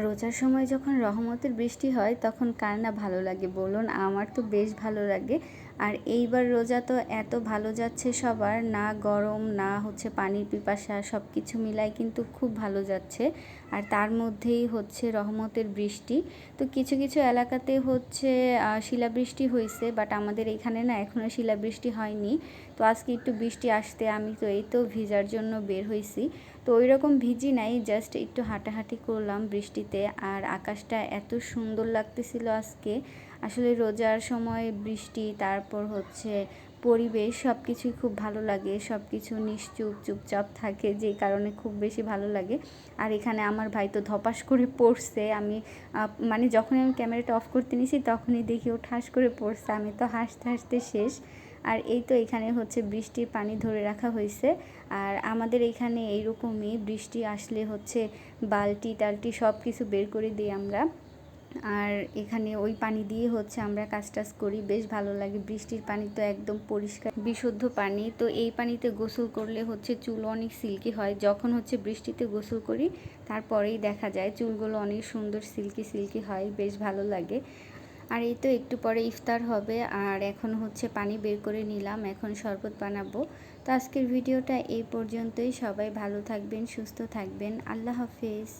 রোজার সময় যখন রহমতের বৃষ্টি হয়, তখন কার না ভালো লাগে বলুন? আমার তো বেশ ভালো লাগে। আর এইবার রোজা তো এত ভালো যাচ্ছে সবার, না গরম, না হচ্ছে পানির পিপাসা সব কিছু মিলাই কিন্তু খুব ভালো যাচ্ছে। আর তার মধ্যেই হচ্ছে রহমতের বৃষ্টি। তো কিছু কিছু এলাকাতে হচ্ছে শিলাবৃষ্টি হয়েছে বাট আমাদের এখানে না এখনও শিলাবৃষ্টি হয়নি। তো আজকে একটু বৃষ্টি আসতে, আমি তো এই তো ভিজার জন্য বের হয়েছি তো ওই রকম ভিজি নাই জাস্ট একটু হাঁটাহাঁটি করলাম বৃষ্টিতে আর আকাশটা এত সুন্দর লাগতেছিল আজকে। আসলে রোজার সময় বৃষ্টি, তারপর হচ্ছে পরিবেশ সব কিছুই খুব ভালো লাগে। সব কিছু নিশ্চুপ, চুপচাপ থাকে, যে কারণে খুব বেশি ভালো লাগে। আর এখানে আমার ভাই তো ধপাস করে পড়ছে। আমি মানে যখনই আমি ক্যামেরাটা অফ করতে নিছি, তখনই দেখি ও ঠাস করে পড়ছে। আমি তো হাসতে হাসতে শেষ। আর এই তো এখানে হচ্ছে বৃষ্টির পানি ধরে রাখা হয়েছে। আর আমাদের এখানে এইরকমই বৃষ্টি আসলে হচ্ছে বালতি টালটি সব কিছু বের করে দিই আমরা। আর এখানে ওই পানি দিয়ে হচ্ছে আমরা কাজ টাজ করি, বেশ ভালো লাগে। বৃষ্টির পানি তো একদম পরিষ্কার, বিশুদ্ধ পানি। তো এই পানিতে গোসল করলে হচ্ছে চুল অনেক সিল্কি হয়। যখন হচ্ছে বৃষ্টিতে গোসল করি, তারপরেই দেখা যায় চুলগুলো অনেক সুন্দর সিল্কি সিল্কি হয়, বেশ ভালো লাগে। আর এই তো একটু পরে ইফতার হবে, আর এখন হচ্ছে পানি বের করে নিলাম, এখন শরবত বানাবো। তো আজকের ভিডিওটা এই পর্যন্তই, সবাই ভালো থাকবেন, সুস্থ থাকবেন, আল্লাহ হাফিজ।